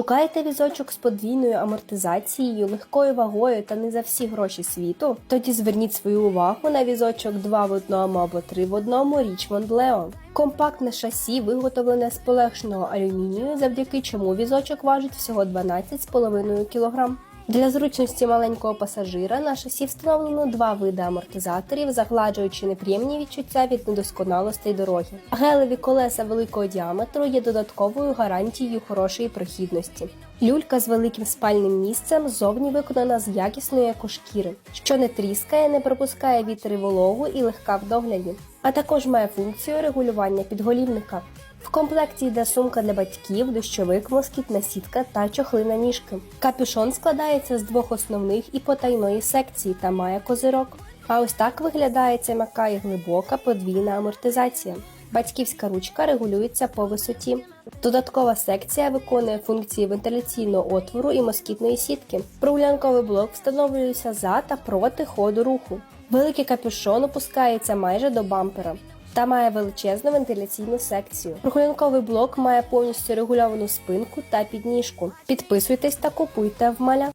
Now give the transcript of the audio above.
Шукаєте візочок з подвійною амортизацією, легкою вагою та не за всі гроші світу? Тоді зверніть свою увагу на візочок 2 в одному або 3 в одному Richmond Leo. Компактне шасі виготовлене з полегшеного алюмінію, завдяки чому візочок важить всього 12,5 кг. Для зручності маленького пасажира на шасі встановлено два види амортизаторів, загладжуючи неприємні відчуття від недосконалостей дороги. Гелеві колеса великого діаметру є додатковою гарантією хорошої прохідності. Люлька з великим спальним місцем ззовні виконана з якісної екошкіри, що не тріскає, не пропускає вітер і вологу і легка в догляді, а також має функцію регулювання підголівника. В комплекті йде сумка для батьків, дощовик, москітна сітка та чохли на ніжки. Капюшон складається з двох основних і потайної секції та має козирок. А ось так виглядає ця м'яка і глибока подвійна амортизація. Батьківська ручка регулюється по висоті. Додаткова секція виконує функції вентиляційного отвору і москітної сітки. Прогулянковий блок встановлюється за та проти ходу руху. Великий капюшон опускається майже до бампера та має величезну вентиляційну секцію. Прогулянковий блок має повністю регульовану спинку та підніжку. Підписуйтесь та купуйте в маля.